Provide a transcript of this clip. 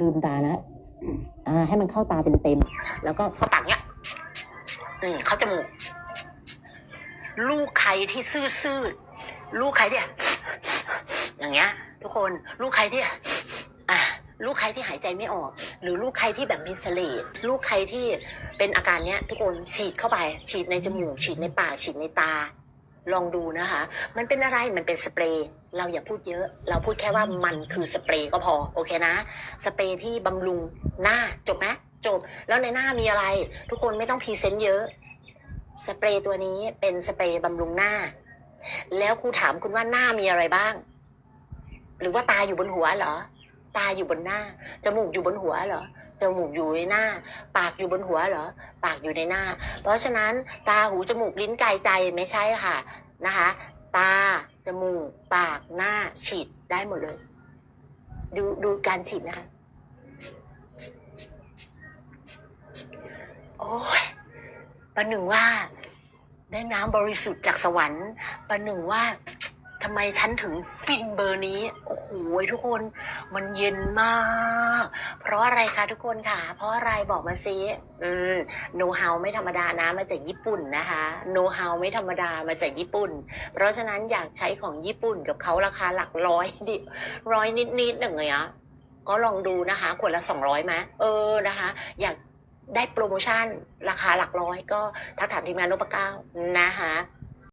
ลืมตานะอ่า ให้มันเข้าตาเต็มๆแล้วก็เข้าปากเนี้ยอืมเข้าจมูก ลูกใครที่ซื่อซื่อๆลูกใครที่อย่างเงี้ย ทุกคน ลูกใครที่อะลูกใครที่หายใจไม่ออก หรือลูกใครที่แบบมีเสลดลูกใครที่เป็นอาการเนี้ย ทุกคนฉีดเข้าไป ฉีดในจมูก ฉีดในปากฉีดในตา ลองดูนะคะ มันเป็นอะไร มันเป็นสเปรย์ เราอย่าพูดเยอะ เราพูดแค่ว่ามันคือสเปรย์ก็พอ โอเคนะ สเปรย์ที่บำรุงหน้า จบไหมจบ แล้วในหน้ามีอะไร ทุกคนไม่ต้องพรีเซนต์เยอะ สเปรย์ตัวนี้เป็นสเปรย์บำรุงหน้า แล้วครูถามคุณว่าหน้ามีอะไรบ้าง หรือว่าตาอยู่บนหัวเหรอ ตาอยู่บนหน้า จมูกอยู่บนหัวเหรอ จมูกอยู่ในหน้า ปากอยู่บนหัวเหรอ ปากอยู่ในหน้า เพราะฉะนั้นตาหูจมูกลิ้นกายใจไม่ใช่ค่ะนะคะ ตาจมูกปากหน้าฉีดได้หมดเลย ดูดูการฉีดนะคะโอ้ยประหนึ่งว่าได้น้ำบริสุทธิ์จากสวรรค์ประหนึ่งว่า ทำไมฉันถึงฟินเบอร์นี้ โอ้โหทุกคนมันเย็นมาก เพราะอะไรคะทุกคนค่ะ เพราะอะไรบอกมาซิอืมโนฮาวไม่ธรรมดานะมาจากญี่ปุ่นนะคะโนฮาวไม่ธรรมดามาจากญี่ปุ่น เพราะฉะนั้นอยากใช้ของญี่ปุ่นกับเขาราคาหลักร้อยดิร้อยนิดๆหนึ่งเลยอะก็ลองดูนะคะขวดละสองร้อยไหมเออนะคะ อยากได้โปรโมชั่นราคาหลักร้อยก็ทักถามทีมงานนพเก้านะคะ